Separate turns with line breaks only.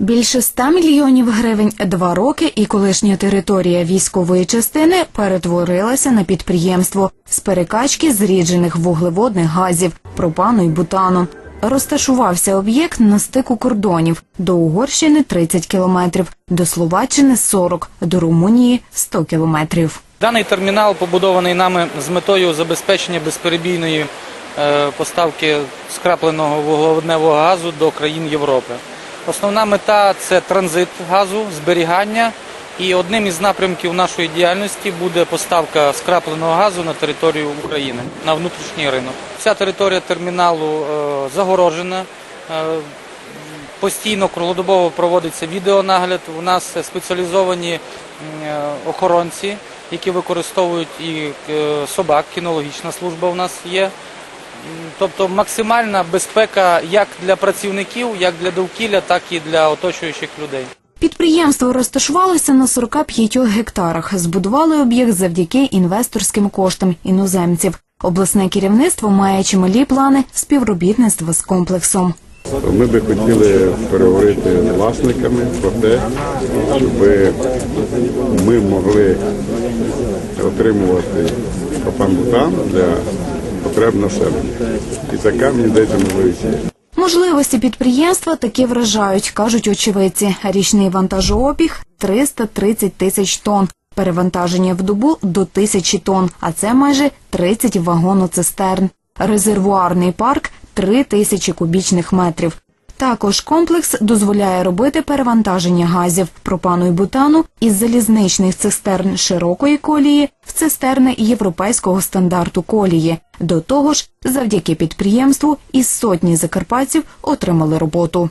Більше 100 мільйонів гривень два роки, і колишня територія військової частини перетворилася на підприємство з перекачки зріджених вуглеводних газів, пропану й бутану. Розташувався об'єкт на стику кордонів до Угорщини 30 кілометрів, до Словаччини 40, до Румунії 100 кілометрів.
Даний термінал побудований нами з метою забезпечення безперебійної е, поставки скрапленого вуглеводневого газу до країн Європи. Основна мета це транзит газу, зберігання. І одним із напрямків нашої діяльності буде поставка скрапленого газу на територію України на внутрішній ринок. Вся територія терміналу е, загорожена. Е, Постійно круглодобово проводиться відеонагляд. У нас спеціалізовані е, охоронці, які використовують і собак, кінологічна служба у нас є. Тобто максимальна безпека як для працівників, як для довкілля, так і для оточуючих людей.
Підприємство розташувалося на 45 гектарах. Збудували об'єкт завдяки інвесторським коштам іноземців. Обласне керівництво має чималі плани співробітництва з комплексом.
Ми би хотіли переговорити з власниками про те, щоб ми могли отримувати пропан-бутан для потреб населення. І така, мені здається, можливість.
Можливості підприємства таки вражають, кажуть очевидці. Річний вантажообіг 330 тисяч тонн. Перевантаження в добу до тисячі тонн, а це майже 30 вагоноцистерн. Резервуарний парк 3 тисячі кубічних метрів. Також комплекс дозволяє робити перевантаження газів пропану і бутану із залізничних цистерн широкої колії в цистерни європейського стандарту колії. До того ж, завдяки підприємству із сотні закарпатців отримали роботу.